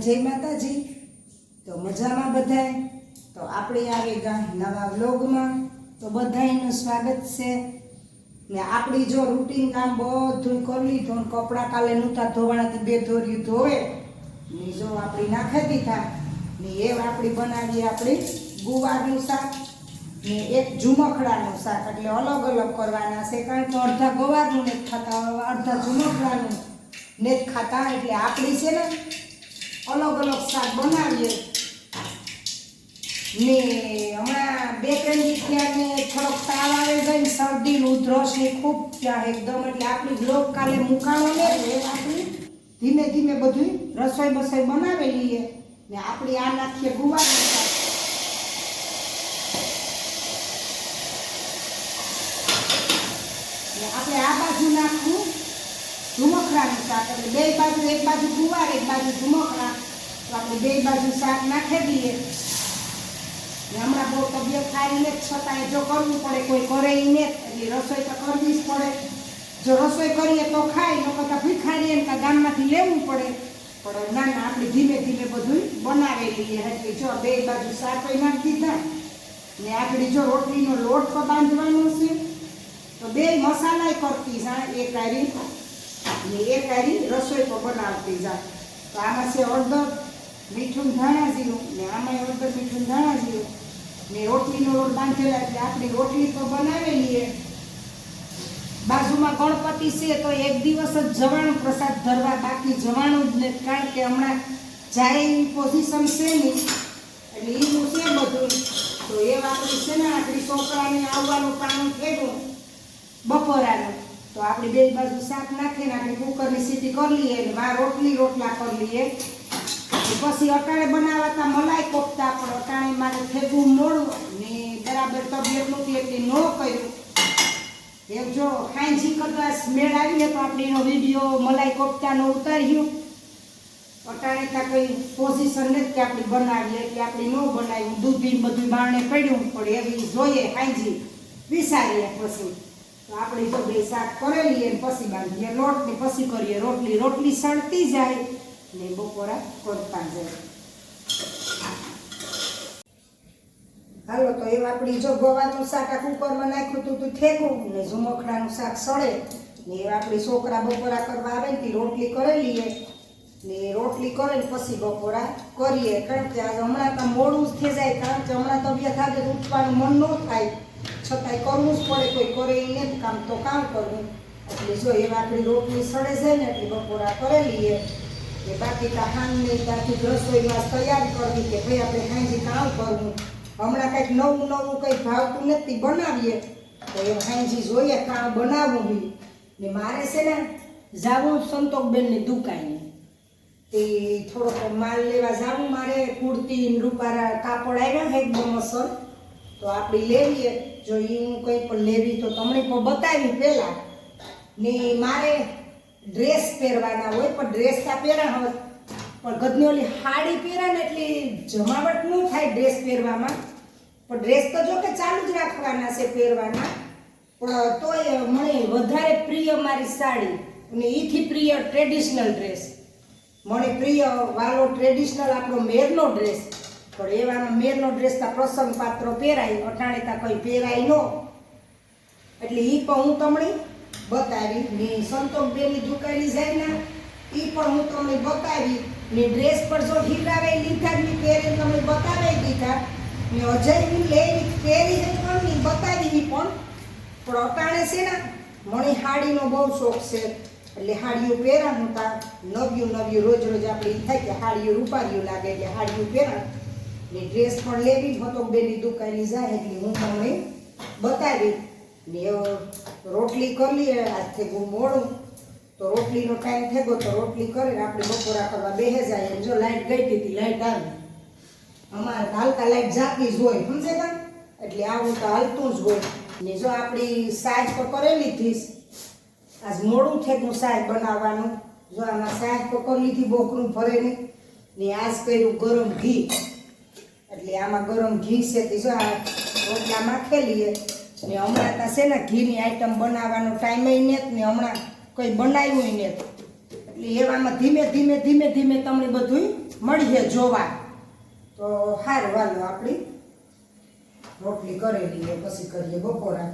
જય માતાજી. તો મજામાં બધાય? તો આપણે આવી ગયા નવા વ્લોગમાં. તો બધાયનું સ્વાગત છે. ને આપણી જો રૂટીન કામ બધું કરી લીધું કપડાં કાલે નહોતા ધોવાણાથી બે ધોર્યું ધોવે ને જો આપણી નાખેતી દીધા. ને એ આપણી બનાવીએ આપણી ગુવારનું શાક. ને એક ઝુમખડાનું શાક. એટલે અલગ અલગ કરવાના છે. કારણ કે અડધા ગવારનું ને ખાતા, અડધા ઝુમખડાનું ને ખાતા. એટલે આપણી છે ને અલગ અલગ શાક બનાવીએ. ને હમણાં બે ત્રણ દી થયા ને થોડોક તાવ આવે છે ને શરદી ઉધરસ ને ખૂબ ત્યાં એકદમ. એટલે આપણી લોક કાલે મુકાણો ને આપણી ધીમે ધીમે બધું રસોઈ બસોઈ બનાવેલી છે ને આપણી આ નાખીએ ગુવારનું શાક. આપણે આ બાજુ નાખવું ઝુમખરાનું શાક એટલે બે બાજુ એક બાજુ ગુવાર એક બાજુ ઝુમખરા તો આપણે બે બાજુ શાક નાખી દઈએ. હમણાં બહુ તબિયત ખાઈ ને છતાં જો કરવું પડે, કોઈ કરે ને એટલે રસોઈ તો કરવી જ પડે. જો રસોઈ કરીએ તો ખાય લોકો તો ભીખારીએ ને ગામમાંથી લેવું પડે. પણ ના ના, આપણે ધીમે ધીમે બધું બનાવેલી એટલે જો બે બાજુ શાક નાખી દીધા. ને આગળ જો રોટલીનો લોટ તો બાંધવાનો છે. તો બે મસાલા કરતી હા, એક આરી ને એક આરી રસોઈ તો બનાવતી જાય તો આમાં છે હળદર, મીઠું ધાણા જીરું. ને આમાં હળદર, મીઠું ધાણા જીરું. ને રોટલીનો લોટ બાંધેલા એટલે આપણી રોટલી તો બનાવેલી એ. બાજુમાં ગણપતિ છે તો એક દિવસ જ જવાનું પ્રસાદ ધરવા, બાકી જવાનું જ ને કારણ કે હમણાં જાય એની પોઝિશન છે નહીં. એટલે એનું છે બધું. તો એ વાપરી છે ને, આપણી છોકરાને આવવાનું પાણી થયું બપોરાનું તો આપણે બે બાજુ શાક નાખીને આપણે કુકરની સીટી કરી લઈએ અને બહાર રોટલી રોટલા કરી લઈએ. પછી અટાણે બનાવાતા મલાઈ કોફતા પણ અટાણે મારે થેગું મોડું ને બરાબર તબિયત નહોતી એટલે ન કર્યું. એમ જો ખાંજી કદાચ મેળ આવીને તો આપણે એનો વીડિયો મલાઈ કોફતાનો ઉતાર્યું. અટાણે ત્યાં કંઈ પોઝિશન નથી કે આપણે બનાવીએ એટલે આપણે ન બનાવ્યું. દૂધ ને બધું બારણે પડ્યું પણ એવી જોઈએ ખાંજી વિસારીએ પછી. આપણે તો બે શાક કરેલી અને પછી બાંધીએ લોટ ને પછી કરીએ રોટલી. રોટલી સળતી જાય ને બપોરા કરતા જાય. હાલો, તો એવું આપણી જો ગવાનું શાક આ કુકરમાં નાખ્યું તું તું થેકું ને ઝુમખડાનું શાક સળે ને એ આપણે છોકરા બપોરા કરવા આવે ને રોટલી કરેલી ને રોટલી કરે ને પછી બપોરા કરીએ. કારણ કે આજે હમણાં તો મોડું જ થઈ જાય, કારણ કે હમણાં તબિયત આજે ઉઠવાનું મન ન થાય. છતાંય કરવું જ પડે, કોઈ કરે એ ને કામ તો કામ કરવું. એટલે જો એવા આપણી રોટલી સડે છે ને, એટલે બપોરા કરેલી એ કે બાકી તા હાંજની ત્યાંથી રસોઈમાં તૈયાર કરવી કે ભાઈ આપણે હાંજી કામ કરવું. હમણાં કંઈક નવું નવું કંઈક ભાવતું નથી બનાવીએ, તો એ હાંજી જોઈએ કામ બનાવવું બી. ને મારે છે ને, જાવું સંતોકબેનની દુકાને. તે થોડોક માલ લેવા જાવું, મારે કુર્તી રૂપારા કાપડ આવ્યા હે અસર તો આપણે લેવીએ. જો એ હું કંઈ પણ લેવી તો તમને પણ બતાવી પહેલાં. ને મારે ડ્રેસ પહેરવાના હોય, પણ ડ્રેસ ત્યાં પહેરા હોય પણ ગદની ઓલી હાડી પહેરા ને એટલી જમાવટ ન થાય ડ્રેસ પહેરવામાં. પણ ડ્રેસ તો જો કે ચાલુ જ રાખવાના છે પહેરવાના. પણ તોય મને વધારે પ્રિય મારી સાડી અને એથી પ્રિય ટ્રેડિશનલ ડ્રેસ મને પ્રિય વાલો ટ્રેડિશનલ આપણો મેરનો ડ્રેસ પણ એવામાં મેરનો ડ્રેસ તા પ્રસંગ પાત્રો પહેરાય, અટાણે તા કંઈ પહેરાય ન. એટલે એ પણ હું તમને બતાવી ને સંતોષબેનની દુકાની જાય ને એ પણ હું તમને બતાવી ને ડ્રેસ પર જો હિલાવે લીધા જ નહીં, પહેરીને તમને બતાવી દીધા. ને અજય હું લેવી પહેરી જ પણ બતાવી પણ. પણ અટાણે છે ને, મને હાડીનો બહુ શોખ છે. એટલે હાડીઓ પહેરાણ હતા. નવ્યું નવ્યું રોજ રોજ આપણે એ થાય કે હાડીઓ રૂપારીઓ લાગે એટલે હાડીઓ પહેરા ને ડ્રેસ પણ લેવી હતો બેની દુકાને જાય એટલે હું તમને બતાવી ને રોટલી કરી આજથી બહુ મોડું. તો રોટલીનો ટાઈમ થયો તો રોટલી કરીને આપણે બપોરા કરવા બેહે જાય. એમ જો લાઈટ ગઈ હતી લાઈટ આવી. અમારે હાલતા લાઈટ જાતી જ હોય સમજે કા એટલે આવું તો હાલતું જ હોય. ને જો આપણી સાજ તો કરેલી થઈશ આજ મોડું થેકનું શાક બનાવવાનું. જો આમાં સાઈઝ તો કરી લીધી, બોકરું ફરે ને આજ કર્યું ગરમ ઘી. એટલે આમાં ગરમ ઘી છે, તે જો આ રોટલા માખી લઈએ ને હમણાં ત્યાં છે ને ઘીની આઈટમ બનાવવાનો ટાઈમ ને હમણાં કંઈ બનાવ્યું ને એટલે એવામાં ધીમે ધીમે ધીમે ધીમે તમને બધું મળીએ જોવા. તો સારું વાલો આપણી રોટલી કરેલી લઈએ પછી કરીએ બપોરા